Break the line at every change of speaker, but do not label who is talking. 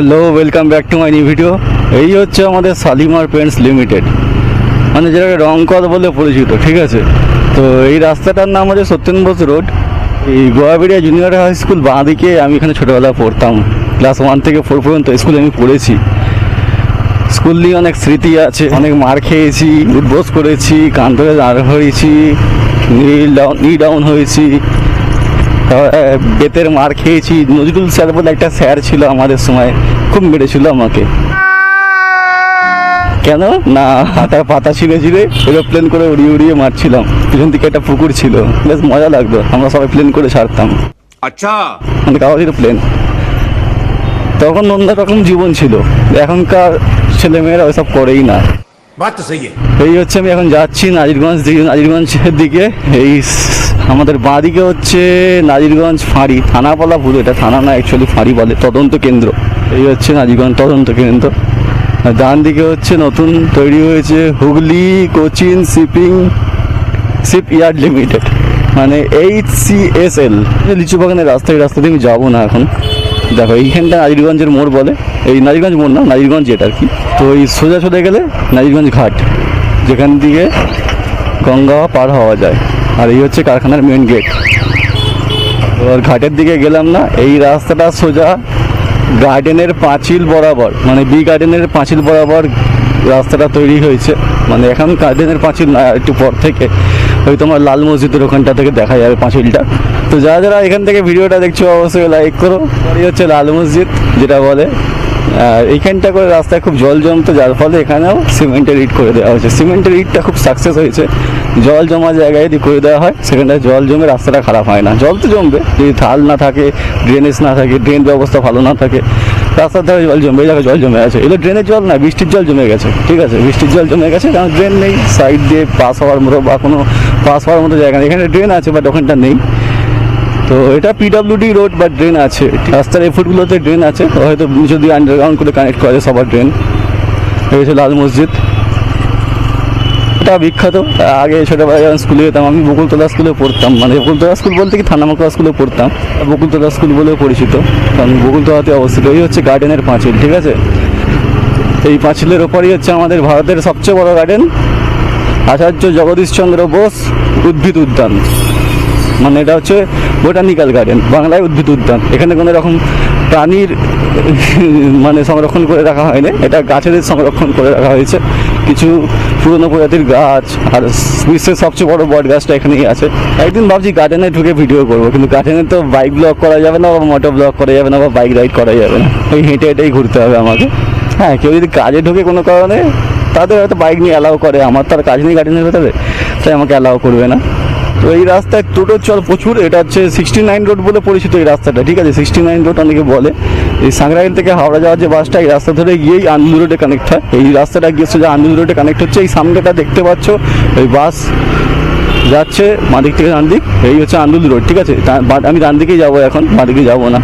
Hello welcome back to my new video এই হচ্ছে আমাদের শালিমার পেন্টস লিমিটেড মানে যেটাকে রংকদ বলে পরিচিত, ঠিক আছে? তো এই রাস্তাটার নাম হচ্ছে সত্যেন বোস রোড। এই গোয়াবেড়িয়া জুনিয়র হাই স্কুল বাঁ দিকে আমি এখানে ছোটোবেলা পড়তাম। ক্লাস ওয়ান থেকে ফোর পর্যন্ত স্কুলে আমি পড়েছি। স্কুল নিয়ে অনেক স্মৃতি আছে, অনেক মার খেয়েছি, উদ্বোস করেছি, কান ধরে দাঁড় হয়েছি নি ডাউন হয়েছি। বেতের মার খেয়েছি। নজরুল স্যার বলে একটা স্যার ছিল আমাদের সময়। খুব মেরেছিল আমাকে। কেন? না হাতার পাতা ছিঁড়ে ছিঁড়ে প্লেন করে উড়িয়ে উড়িয়ে মারছিলাম। পিছন দিকে একটা পুকুর ছিল। বেশ মজা লাগতো। আমরা সবাই প্লেন করে ছাড়তাম
আচ্ছা।
মানে কাগজের প্লেন। তখন অন্যরকম জীবন ছিল। এখনকার ছেলেমেয়েরা ওইসব করেই না। এই হচ্ছে আমি এখন যাচ্ছি নাজিরগঞ্জ নাজিরগঞ্জের দিকে। এই আমাদের বাঁ দিকে হচ্ছে নাজিরগঞ্জ ফাঁড়ি থানা বলা ভুল, এটা থানা না অ্যাকচুয়ালি ফাঁড়ি বলে, তদন্ত কেন্দ্র। এই হচ্ছে নাজিরগঞ্জ তদন্ত কেন্দ্র। ডান দিকে হচ্ছে নতুন তৈরি হয়েছে Hooghly, Cochin, shipping ship yard limited মানে এইচ সি এস এল। লিচু বাগানের রাস্তা এই রাস্তা দিয়ে আমি যাব না এখন। দেখো, এইখানটা নাজিরগঞ্জের মোড় বলে। এই নাজিরগঞ্জ মোড় না, নাজিরগঞ্জ এটা আর কি। তো এই সোজা সোজা গেলে নাজিরগঞ্জ ঘাট, যেখান দিয়ে গঙ্গা পার হওয়া যায়। আর এই হচ্ছে কারখানার মেন গেট এবার ঘাটের দিকে গেলাম না, এই রাস্তাটা সোজা গার্ডেনের পাঁচিল বরাবর মানে বি গার্ডেনের পাঁচিল বরাবর রাস্তাটা তৈরি হয়েছে। মানে এখন গার্ডেনের পাঁচিল না, একটু পর থেকে। ওই তোমার লাল মসজিদের ওখানটা থেকে দেখা যাবে পাঁচিলটা। তো যারা যারা এখান থেকে ভিডিওটা দেখছ, অবশ্যই লাইক করো। এই হচ্ছে লাল মসজিদ, যেটা বলে আর এইখানটা করে রাস্তায় খুব জল জমতো, যার ফলে এখানেও সিমেন্টের ইট করে দেওয়া হয়েছে। সিমেন্টের ইটটা খুব সাকসেস হয়েছে। জল জমা জায়গায় যদি করে দেওয়া হয় সেখানটায় জল জমে রাস্তাটা খারাপ হয় না। জল তো জমবে, যদি থাল না থাকে ড্রেনেজ না থাকে ড্রেন ব্যবস্থা ভালো না থাকে, রাস্তার ধারে জল জমবে জায়গায় জল জমে আছে। এগুলো ড্রেনের জল না, বৃষ্টির জল জমে গেছে, ঠিক আছে? বৃষ্টির জল জমে গেছে, কারণ ড্রেন নেই সাইড দিয়ে পাস হওয়ার মতো বা কোনো পাস হওয়ার মতো জায়গা নেই। এখানে ড্রেন আছে বাট ওখানটা নেই। তো এটা পিডাব্লিউডি রোড বা ড্রেন আছে। রাস্তার এই ফুটগুলোতে ড্রেন আছে। হয়তো যদি আন্ডারগ্রাউন্ড করে কানেক্ট করে সবার ড্রেন হচ্ছে লাল মসজিদ। এটা বিখ্যাত। আগে ছোটোবেলায় যখন স্কুলে যেতাম, আমি বকুলতলা স্কুলে পড়তাম। মানে বকুলতলা স্কুল বলতে কি থানামাকড়া স্কুলে পড়তাম। বকুলতলা স্কুল বলেও পরিচিত। কারণ বকুলতলাতে অবস্থিত। এই হচ্ছে গার্ডেনের পাঁচিল, ঠিক আছে? এই পাঁচিলের ওপরই হচ্ছে আমাদের ভারতের সবচেয়ে বড় গার্ডেন আচার্য জগদীশচন্দ্র বোস উদ্ভিদ উদ্যান। মানে এটা হচ্ছে বোটানিক্যাল গার্ডেন বাংলায় উদ্ভিদ উদ্যান। এখানে কোনো রকম প্রাণীর মানে সংরক্ষণ করে রাখা হয়নি। এটা গাছের সংরক্ষণ করে রাখা হয়েছে। কিছু পুরনো প্রজাতির গাছ, আর বিশ্বের সবচেয়ে বড় বট গাছটা এখানেই আছে। একদিন ভাবছি গার্ডেনে ঢুকে ভিডিও করব, কিন্তু গার্ডেনে তো বাইক ব্লগ করা যাবে না, বা মোটর ব্লগ করা যাবে না, বা বাইক রাইড করা যাবে না। ওই হেঁটে হেঁটেই ঘুরতে হবে আমাকে। হ্যাঁ কেউ যদি কাজে ঢুকে কোনো কারণে, তাদের হয়তো বাইক নিয়ে অ্যালাউ করে, আমার তো আর কাজ নেই গার্ডেনের ভেতরে, তাই আমাকে অ্যালাউ করবে না। তো এই রাস্তায় টোটো চল প্রচুর, এটা হচ্ছে সিক্সটি নাইন রোড বলে পরিচিত এই রাস্তাটা, ঠিক আছে? সিক্সটি নাইন রোড অনেকে বলে। এই সাংরাইল থেকে হাওড়া যাওয়ার যে বাসটা, এই রাস্তা ধরে গিয়েই আন্দুল রোডে কানেক্ট হয়। এই রাস্তাটা গিয়ে সোজা আন্দুল রোডে কানেক্ট হচ্ছে, এই সামনেটা দেখতে পাচ্ছ ওই বাস যাচ্ছে মাদিক থেকে ডান দিক এই হচ্ছে আন্দুল রোড ঠিক আছে? আমি ডান দিকেই যাব এখন মাদিকে যাব না।